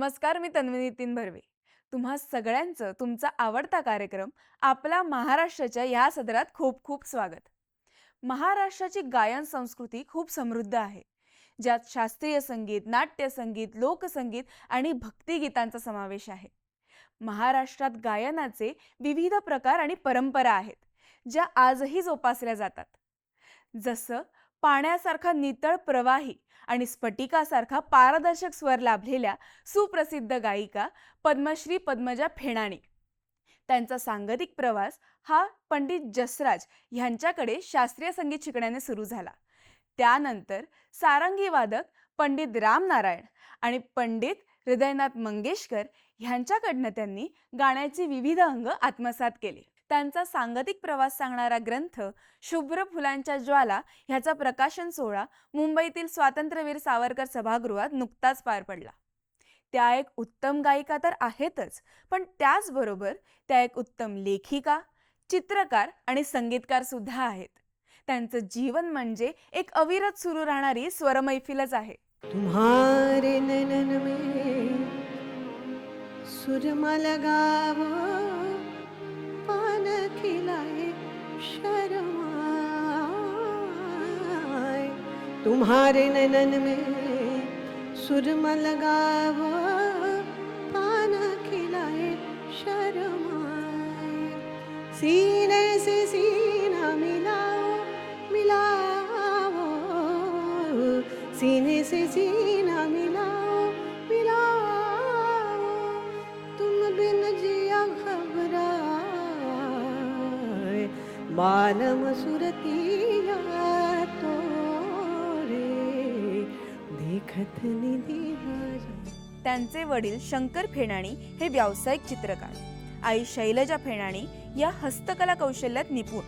नमस्कार मी तन्वी नितीन भरवे. तुम्हा सगळ्यांचं तुमचा आवडता कार्यक्रम आपला महाराष्ट्राच्या या सदरात खूप खूप स्वागत. महाराष्ट्राची गायन संस्कृती खूप समृद्ध आहे. ज्यात शास्त्रीय संगीत नाट्यसंगीत लोकसंगीत आणि भक्तिगीतांचा समावेश आहे. महाराष्ट्रात गायनाचे विविध प्रकार आणि परंपरा आहेत ज्या आजही जोपासल्या जातात. जसं पाण्यासारखा नितळ प्रवाही आणि स्फटिकासारखा पारदर्शक स्वर लाभलेल्या सुप्रसिद्ध गायिका पद्मश्री पद्मजा फेणाणी. त्यांचा सांगतिक प्रवास हा पंडित जसराज ह्यांच्याकडे शास्त्रीय संगीत शिकण्याने सुरू झाला. त्यानंतर सारंगी वादक पंडित रामनारायण आणि पंडित हृदयनाथ मंगेशकर ह्यांच्याकडनं त्यांनी गाण्याचे विविध अंग आत्मसात केले. त्यांचा सांगतिक प्रवास सांगणारा ग्रंथ शुभ्र फुलांच्या ज्वाला ह्याचा प्रकाशन सोहळा मुंबईतील स्वातंत्र्यवीर सावरकर सभागृहात नुकताच पार पडला. त्या एक उत्तम गायिका तर आहेतच पण त्याचबरोबर त्या एक उत्तम लेखिका चित्रकार आणि संगीतकार सुद्धा आहेत. त्यांचं जीवन म्हणजे एक अविरत सुरू राहणारी स्वरमैफिलच आहे. तुम्हारे नैनन में सुरमा लगावो शर्माए। तुम्हारे ननन में सुरम लगावो पाना खिलाए शर्माए। सीने से सीना मिलाओ मिलाओ सीने से सीना मिलाओ बालम सुरतिया तोरे देखत निधी त्यांचे वडील शंकर फेणाणी हे व्यावसायिक चित्रकार. आई शैलजा फेणाणी या हस्तकला कौशल्यात निपुण.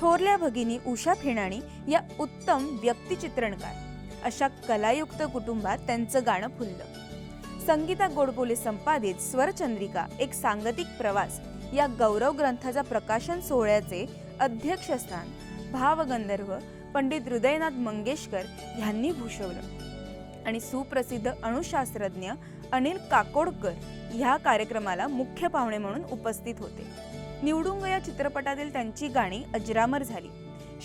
थोरल्या भगिनी उषा फेणाणी या उत्तम व्यक्तिचित्रणकार अशा कलायुक्त कुटुंबात त्यांचं गाणं फुललं. संगीता गोडबोले संपादित स्वरचंद्रिका एक सांगतिक प्रवास या गौरव ग्रंथाचा प्रकाशन सोहळ्याचे अध्यक्षस्थान भावगंधर्व पंडित हृदयनाथ मंगेशकर यांनी भूषवलं. आणि सुप्रसिद्ध अणुशास्त्रज्ञ अनिल काकोडकर ह्या कार्यक्रमाला मुख्य पाहुणे म्हणून उपस्थित होते. निवडुंग या चित्रपटातील त्यांची गाणी अजरामर झाली.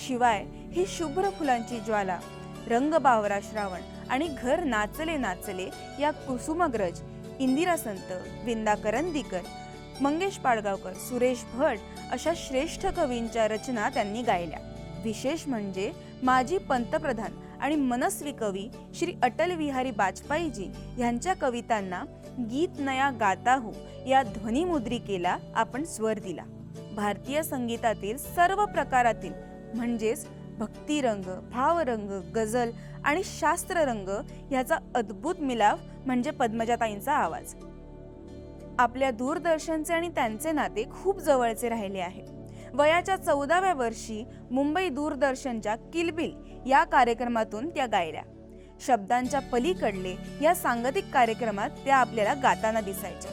शिवाय ही शुभ्र फुलांची ज्वाला रंग बावरा श्रावण आणि घर नाचले नाचले या कुसुमग्रज इंदिरा संत विंदा करंदीकर मंगेश पाडगावकर सुरेश भट अशा श्रेष्ठ कवींच्या रचना त्यांनी गायल्या. विशेष म्हणजे माजी पंतप्रधान आणि मनस्वी कवी श्री अटल विहारी वाजपेयीजी यांच्या कवितांना गीत नया गाता हो या ध्वनिमुद्रिकेला आपण स्वर दिला. भारतीय संगीतातील सर्व प्रकारातील म्हणजेच भक्तिरंग भावरंग गझल आणि शास्त्ररंग ह्याचा अद्भुत मिलाफ म्हणजे पद्मजाताईंचा आवाज. आपल्या दूरदर्शनचे आणि त्यांचे नाते खूप जवळचे राहिले आहे. वयाच्या चौदाव्या वर्षी मुंबई दूरदर्शनच्या किलबिल या कार्यक्रमातून त्या गायल्या. शब्दांच्या पलीकडले या सांगतिक कार्यक्रमात त्या आपल्याला गाताना दिसायच्या.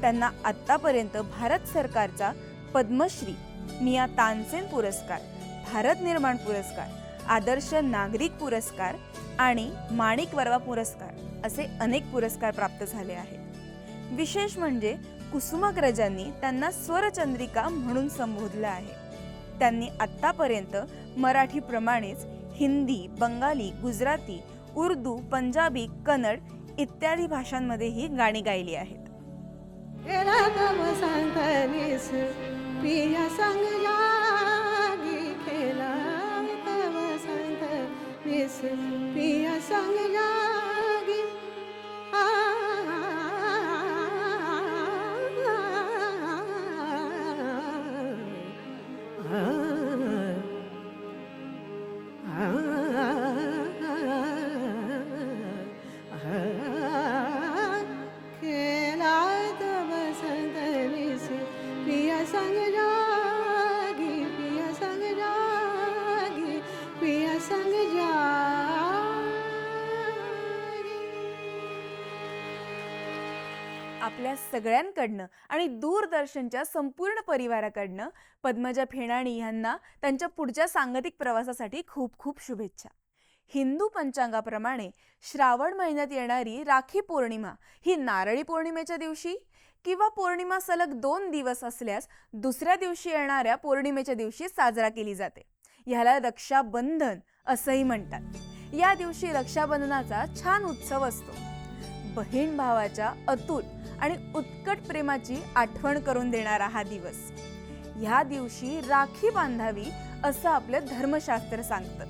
त्यांना आत्तापर्यंत भारत सरकारचा पद्मश्री मिया तानसेन पुरस्कार भारत निर्माण पुरस्कार आदर्श नागरिक पुरस्कार आणि माणिक वर्वा पुरस्कार असे अनेक पुरस्कार प्राप्त झाले आहेत. विशेष म्हणजे कुसुमाग्रजांनी त्यांना स्वरचंद्रिका म्हणून संबोधलं आहे. त्यांनी आत्तापर्यंत मराठीप्रमाणेच हिंदी बंगाली गुजराती उर्दू पंजाबी कन्नड इत्यादी भाषांमध्येही गाणी गायली आहेत. सांगतानीस पिया आपल्या सगळ्यांकडनं आणि दूरदर्शनच्या संपूर्ण परिवाराकडनं पद्मजा फेणाणी यांना त्यांच्या पुढच्या सांगतिक प्रवासासाठी खूप खूप शुभेच्छा. हिंदू पंचांगाप्रमाणे श्रावण महिन्यात येणारी राखी पौर्णिमा ही नारळी पौर्णिमेच्या दिवशी किंवा पौर्णिमा सलग दोन दिवस असल्यास दुसऱ्या दिवशी येणाऱ्या पौर्णिमेच्या दिवशी साजरा केली जाते. ह्याला रक्षाबंधन असंही म्हणतात. या दिवशी रक्षाबंधनाचा छान उत्सव असतो. बहीण भावाच्या अतूट आणि उत्कट प्रेमाची आठवण करून देणारा हा दिवस. ह्या दिवशी राखी बांधावी असं आपलं धर्मशास्त्र सांगतं.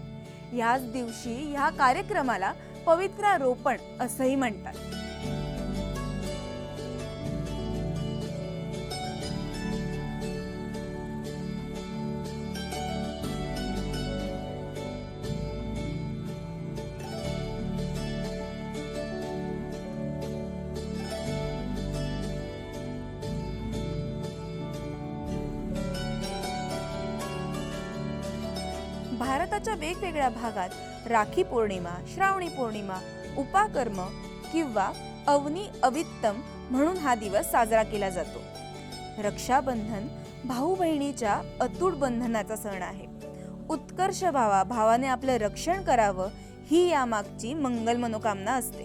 ह्याच दिवशी ह्या कार्यक्रमाला पवित्रारोपण असंही म्हणतात. भारताच्या वेगवेगळ्या भागात राखी पौर्णिमा श्रावणी पौर्णिमा उपाकर्म किंवा अवनी अवित्तम म्हणून हा दिवस साजरा केला जातो. रक्षाबंधन भाऊ बहिणीच्या अतूट बंधनाचा सण आहे. उत्कर्ष भावा भावाने आपलं रक्षण करावं ही यामागची मंगल मनोकामना असते.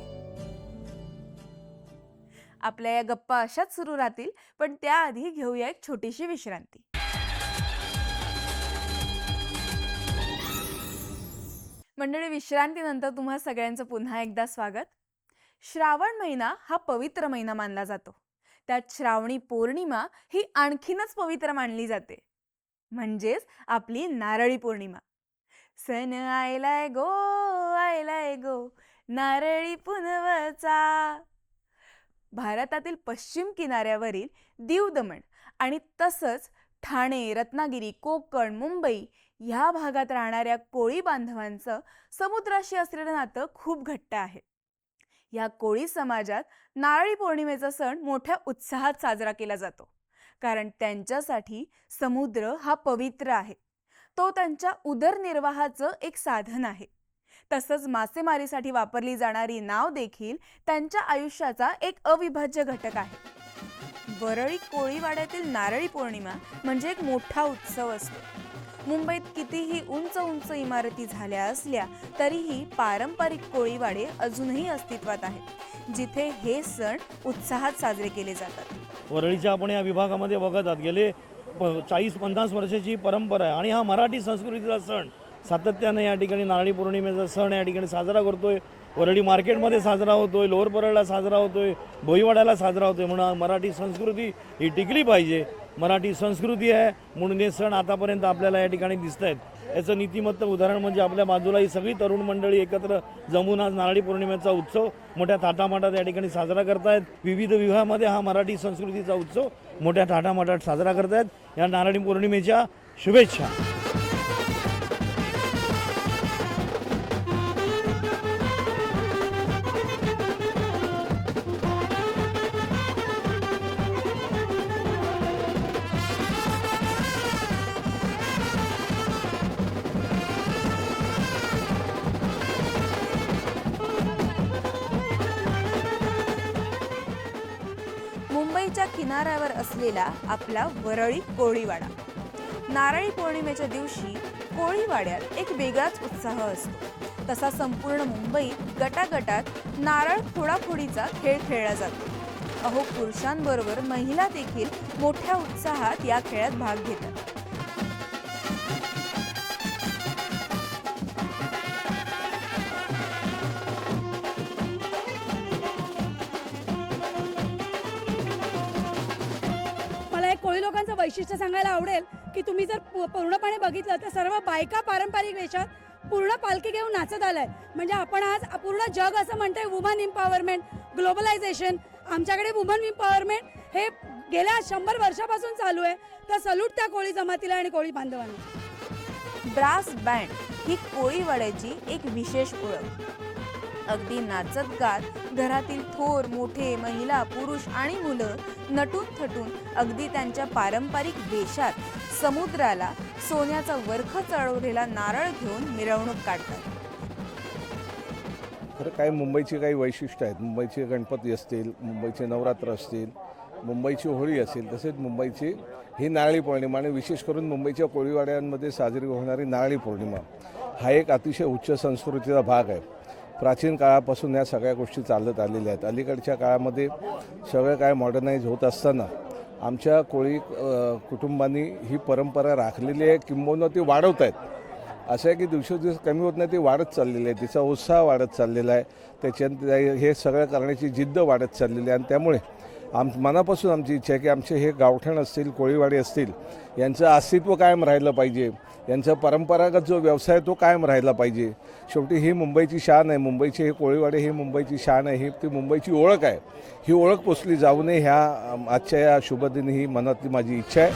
आपल्या या गप्पा अशाच सुरू राहतील पण त्याआधी घेऊया एक छोटीशी विश्रांती. मंडळी विश्रांतीनंतर तुम्हा सगळ्यांचं पुन्हा एकदा स्वागत. श्रावण महिना हा पवित्र महिना मानला जातो. त्यात श्रावणी पौर्णिमा ही आणखीनच पवित्र मानली जाते. म्हणजेच आपली नारळी पौर्णिमा. सण आयलाय गो आयलाय गो नारळी पुनवचा. भारतातील पश्चिम किनाऱ्यावरील दीव दमण आणि तसंच ठाणे रत्नागिरी कोकण मुंबई ह्या भागात राहणाऱ्या कोळी बांधवांचं समुद्राशी असलेलं नातं खूप घट्ट आहे. या कोळी समाजात नारळी पौर्णिमेचा सण मोठ्या उत्साहात साजरा केला जातो. कारण त्यांच्यासाठी समुद्र हा पवित्र आहे. तो त्यांच्या उदरनिर्वाहाचं एक साधन आहे. तसंच मासेमारीसाठी वापरली जाणारी नाव देखील त्यांच्या आयुष्याचा एक अविभाज्य घटक आहे. वरळी कोळीवाड्यातील नारळी पौर्णिमा म्हणजे एक मोठा उत्सव असतो. मुंबईत कितीही उंच उंच इमारती झाल्या असल्या तरीही पारंपरिक कोळीवाडे अजूनही अस्तित्वात आहेत जिथे हे सण उत्साहात साजरे केले जातात. वरळीच्या आपण या विभागामध्ये बघत आहात गेले प चाळीस पन्नास वर्षाची परंपरा आहे आणि हा मराठी संस्कृतीचा सण सातत्याने या ठिकाणी नारळी पौर्णिमेचा सण या ठिकाणी साजरा करतोय. वरळी मार्केटमध्ये साजरा होतोय लोअर परळला साजरा होतोय भोईवाड्याला साजरा होतोय म्हणून मराठी संस्कृती ही टिकली पाहिजे. मराठी संस्कृती आहे. म्हणून हे सण आतापर्यंत आपल्याला या ठिकाणी दिसत आहेत याचं नीतिमत्त उदाहरण म्हणजे आपल्या बाजूला ही सगळी तरुण मंडळी एकत्र जमून आज नारळी पौर्णिमेचा उत्सव मोठ्या थाटामाटात या ठिकाणी साजरा करतायत. विविध विवाहामध्ये हा मराठी संस्कृतीचा उत्सव मोठ्या थाटामाटात साजरा करतायत. या नारळी पौर्णिमेच्या शुभेच्छा. असलेला आपला वरळी कोळीवाडा. नारळी पौर्णिमेच्या दिवशी कोळीवाड्यात एक वेगळाच उत्साह असतो. तसा संपूर्ण मुंबईत गटागटात नारळ फोडाफोडीचा खेळ खेळला जातो. अहो पुरुषांबरोबर महिला देखील मोठ्या उत्साहात या खेळात भाग घेतात. वैशिष्ट्य सांगायला आवडेल की तुम्ही जर पूर्णपणे बघितलं तर सर्व बायका पारंपरिक वेशात पूर्ण पालखी घेऊन नाचत आलाय. म्हणजे आपण आज पूर्ण जग असं म्हणतंय वुमन एम्पॉवरमेंट ग्लोबलायझेशन आमच्याकडे वुमन एम्पॉवरमेंट हे गेल्या शंभर वर्षापासून चालू आहे. तर सल्यूट त्या कोळी जमातीला आणि कोळी बांधवांना. ब्रास बँड ही कोळीवाड्याची एक विशेष ओळख. अगदी नाचत गात घरातील थोर मोठे महिला पुरुष आणि मुलं नटून थटून अगदी त्यांच्या पारंपरिक वेशात समुद्राला सोन्याचा वर्ख चढवलेला नारळ घेऊन मिरवणूक काढतात. खरं काय मुंबईची काही वैशिष्ट्य आहेत? मुंबईचे गणपती असतील मुंबईचे नवरात्र असतील मुंबईची होळी असेल तसेच मुंबईची ही नारळी पौर्णिमा आणि विशेष करून मुंबईच्या कोळीवाड्यांमध्ये साजरी होणारी नारळी पौर्णिमा हा एक अतिशय उच्च संस्कृतीचा भाग आहे. प्राचीन काळापासून या सगळ्या गोष्टी चालत आलेल्या आहेत. अलीकडच्या काळामध्ये सगळं काय मॉडर्नाईज होत असताना आमच्या कोळी कुटुंबांनी ही परंपरा राखलेली आहे. किंबहुना ती वाढवत आहेत. असं आहे की दिवसेदिवस कमी होत नाही ती वाढत चाललेली आहे. तिचा उत्साह वाढत चाललेला आहे. त्याच्यात हे सगळं करण्याची जिद्द वाढत चाललेली आहे. आणि त्यामुळे आम मनापासून आमची इच्छा आहे की आमचे हे गावठण असतील कोळीवाडी असतील यांचं अस्तित्व कायम राहिलं पाहिजे. यांचा परंपरागत जो व्यवसाय तो कायम राहिला पाहिजे. शेवटी ही मुंबईची शान आहे. मुंबईची हे कोळीवाडे ही मुंबईची शान आहे. ही ती मुंबईची ओळख आहे. ही ओळख पोचली जाऊ नये ह्या आजच्या या शुभदिनी ही मनातली माझी इच्छा आहे.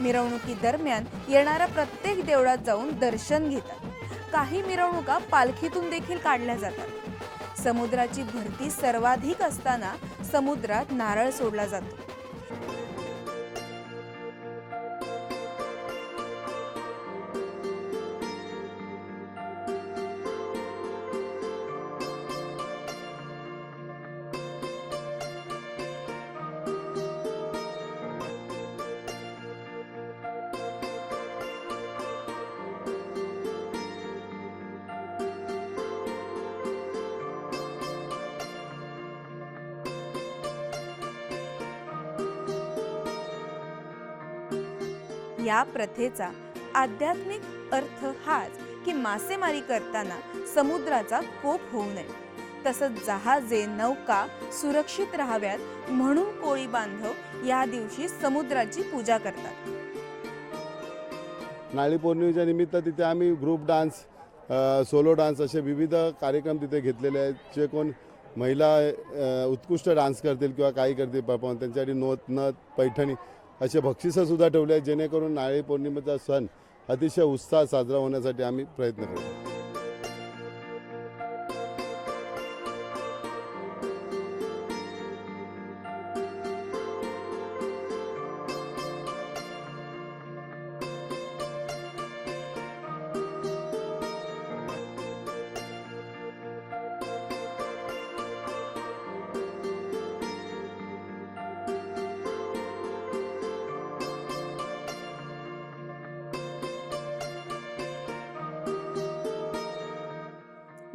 मिरवणुकीदरम्यान येणाऱ्या प्रत्येक देवळात जाऊन दर्शन घेतात. काही मिरवणुका पालखीतून देखील काढल्या जातात. समुद्राची भरती सर्वाधिक असताना समुद्रात नारळ सोडला जातो. या प्रथेचा आध्यात्मिक अर्थ हाच की मासेमारी करताना समुद्राचा कोप होऊ नये. तसंच जहाजे नौका सुरक्षित राहाव्यात म्हणून कोळी बांधव या दिवशी समुद्राची पूजा करतात. नाळी पौर्णिमेच्या निमित्त तिथे आम्ही ग्रुप डान्स सोलो डान्स असे विविध कार्यक्रम तिथे घेतलेले आहेत. जे कोण महिला उत्कृष्ट डान्स करतील किंवा काही करतील परफॉर्म त्यांच्यासाठी नोत नथ पैठणी असे बक्षिसंसुद्धा ठेवले आहेत जेणेकरून नारळी पौर्णिमेचा सण अतिशय उत्साहात साजरा होण्यासाठी आम्ही प्रयत्न करतो.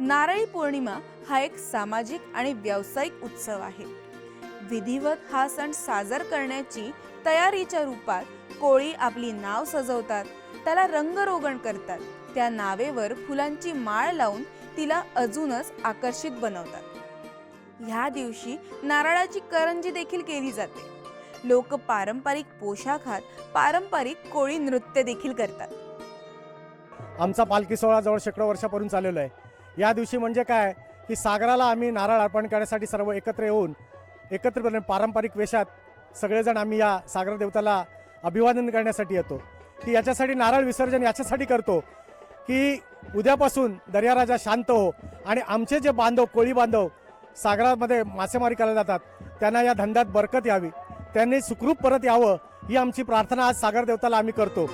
नारळी पौर्णिमा हा एक सामाजिक आणि व्यावसायिक उत्सव आहे. विधिवत हा सण साजर करण्याची तयारीच्या रूपात कोळी आपली नाव सजवतात त्याला रंगरोगण करतात त्या नावेवर फुलांची माळ लावून तिला अजूनच आकर्षित बनवतात. ह्या दिवशी नारळाची करंजी देखील केली जाते. लोक पारंपरिक पोशाखात पारंपरिक कोळी नृत्य देखील करतात. आमचा पालखी सोहळा जवळ शेकडो वर्षापासून चाललेला आहे. या दिवशी म्हणजे काय की सागराला आम्ही नारळ अर्पण करण्यासाठी सर्व एकत्र येऊन एकत्रपणे पारंपरिक वेशात सगळेजण आम्ही या सागर देवताला अभिवादन करण्यासाठी येतो. की याच्यासाठी नारळ विसर्जन याच्यासाठी करतो की उद्यापासून दर्याराजा शांत हो आणि आमचे जे बांधव कोळी बांधव सागरामध्ये मासेमारी करायला जातात त्यांना या धंद्यात बरकत यावी. त्यांनी सुखरूप परत यावं ही आमची प्रार्थना आज सागर देवताला आम्ही करतो.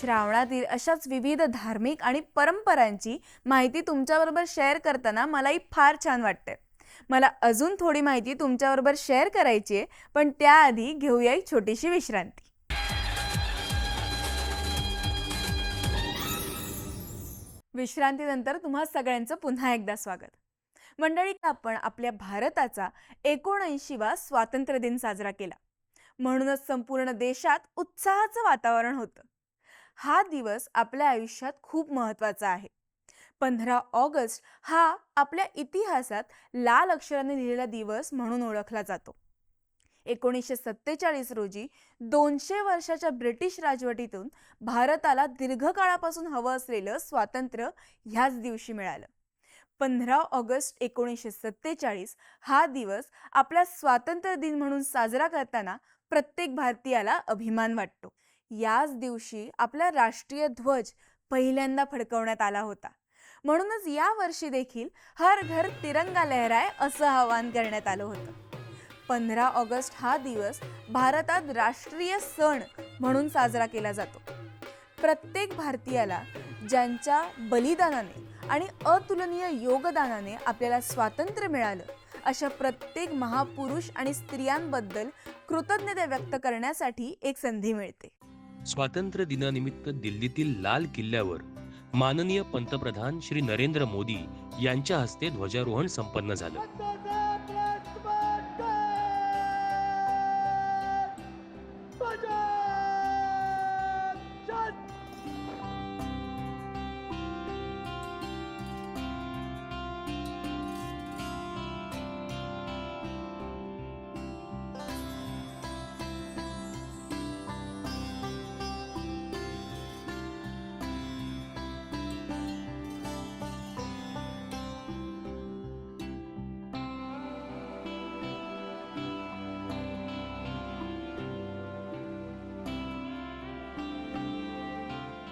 श्रावणातील अशाच विविध धार्मिक आणि परंपरांची माहिती तुमच्याबरोबर शेअर करताना मलाही फार छान वाटते मला अजून थोडी माहिती तुमच्याबरोबर शेअर करायची आहे पण त्याआधी घेऊया एक छोटीशी विश्रांती. विश्रांतीनंतर तुम्हा सगळ्यांचं पुन्हा एकदा स्वागत. मंडळी आपण आपल्या भारताचा एकोणऐंशीवा स्वातंत्र्य दिन साजरा केला. म्हणूनच संपूर्ण देशात उत्साहाचं वातावरण होतं. हा दिवस आपल्या आयुष्यात खूप महत्त्वाचा आहे. पंधरा ऑगस्ट हा आपल्या इतिहासात लाल अक्षराने लिहिलेला दिवस म्हणून ओळखला जातो. एकोणीसशे सत्तेचाळीस रोजी दोनशे वर्षाच्या ब्रिटिश राजवटीतून भारताला दीर्घकाळापासून हवं असलेलं स्वातंत्र्य ह्याच दिवशी मिळालं. पंधरा ऑगस्ट एकोणीसशे सत्तेचाळीस हा दिवस आपला स्वातंत्र्य दिन म्हणून साजरा करताना प्रत्येक भारतीयाला अभिमान वाटतो. याच दिवशी आपला राष्ट्रीय ध्वज पहिल्यांदा फडकवण्यात आला होता. म्हणूनच या वर्षी देखील हर घर तिरंगा लहराय असं आवाहन करण्यात आलं होतं. पंधरा ऑगस्ट हा दिवस भारतात राष्ट्रीय सण म्हणून साजरा केला जातो. प्रत्येक भारतीयाला ज्यांच्या बलिदानाने आणि अतुलनीय योगदानाने आपल्याला स्वातंत्र्य मिळालं अशा प्रत्येक महापुरुष आणि स्त्रियांबद्दल कृतज्ञता व्यक्त करण्यासाठी एक संधी मिळते. स्वातंत्र्य दिनानिमित्त दिल्लीतील लाल किल्ल्यावर माननीय पंतप्रधान श्री नरेंद्र मोदी यांच्या हस्ते ध्वजारोहण संपन्न झालं.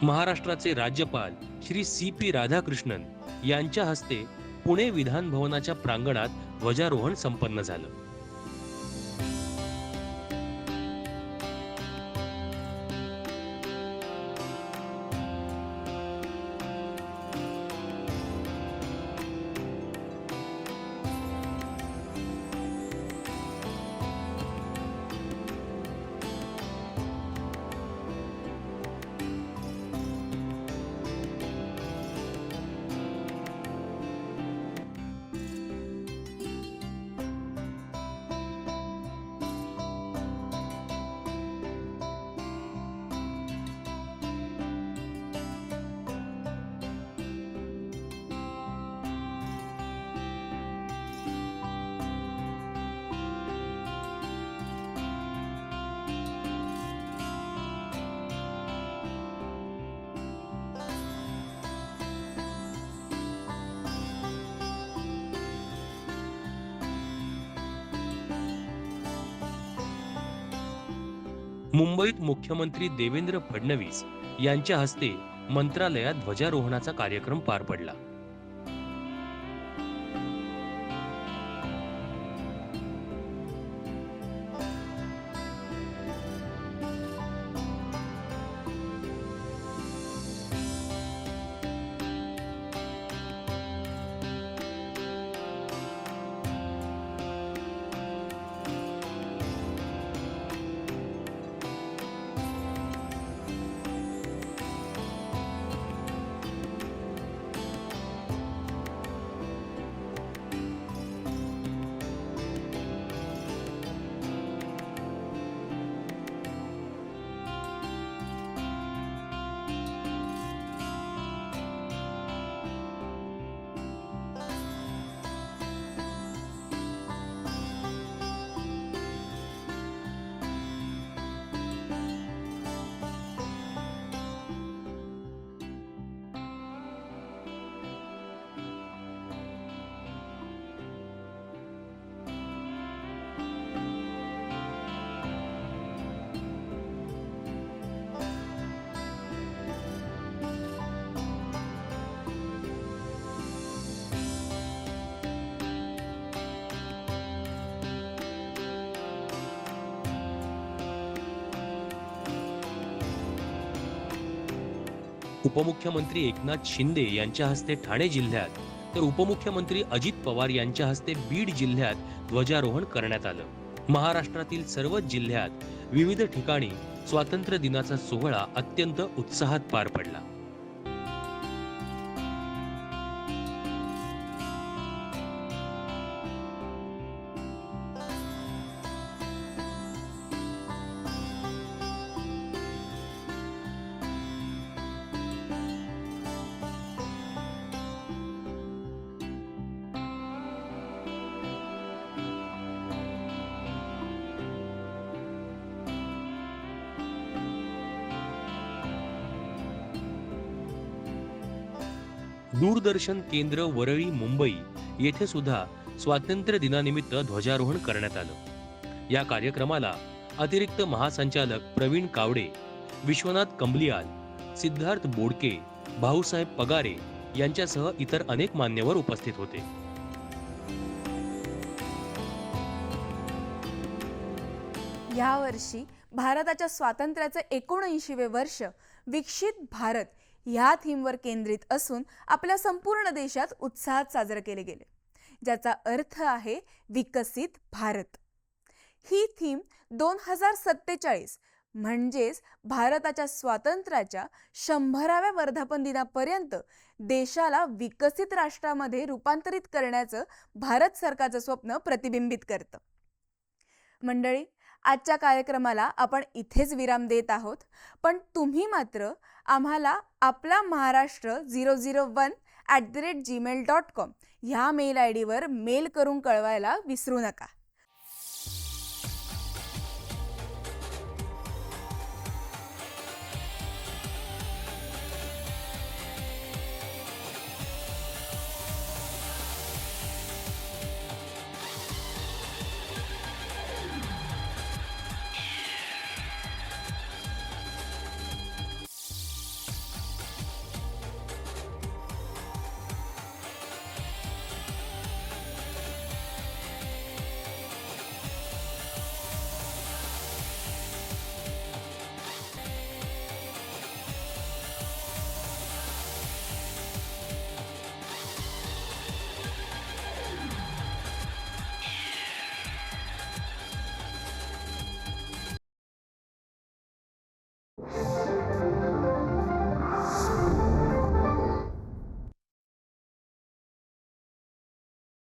महाराष्ट्राचे राज्यपाल श्री सी पी राधाकृष्णन यांच्या हस्ते पुणे विधान भवनाच्या प्रांगणात ध्वजारोहण संपन्न झालं. मुंबईत मुख्यमंत्री देवेंद्र फडणवीस यांच्या हस्ते मंत्रालयात ध्वजारोहणाचा कार्यक्रम पार पडला. उपमुख्यमंत्री एकनाथ शिंदे यांच्या हस्ते ठाणे जिल्ह्यात तर उपमुख्यमंत्री अजित पवार यांच्या हस्ते बीड जिल्ह्यात ध्वजारोहण करण्यात आलं. महाराष्ट्रातील सर्वच जिल्ह्यात विविध ठिकाणी स्वातंत्र्य दिनाचा सोहळा अत्यंत उत्साहात पार पडला. दूरदर्शन केंद्र वरळी मुंबई येथे सुद्धा स्वातंत्र्य दिनानिमित्त ध्वजारोहण करण्यात आलं. या कार्यक्रमाला अतिरिक्त महासंचालक प्रवीण कावडे विश्वनाथ कंबलियाल सिद्धार्थ बोडके भाऊसाहेब पगारे यांच्यासह इतर अनेक मान्यवर उपस्थित होते. यावर्षी भारताच्या स्वातंत्र्याचे एकोणऐंशीवे वर्ष विकसित भारत ह्या थीमवर केंद्रित असून आपल्या संपूर्ण देशात उत्साहात साजरे केले गेले. ज्याचा अर्थ आहे विकसित भारत. ही थीम दोन हजार सत्तेचाळीस म्हणजेच भारताच्या स्वातंत्र्याच्या शंभराव्या वर्धापन दिनापर्यंत देशाला विकसित राष्ट्रामध्ये रूपांतरित करण्याचं भारत सरकारचं स्वप्न प्रतिबिंबित करतं. मंडळी आजच्या कार्यक्रमाला आपण इथेच विराम देत आहोत. पण तुम्ही मात्र आम्हाला आपला Maharashtra zero zero one at the rate gmail dot com ह्या मेल आय डीवर मेल करून कळवायला विसरू नका.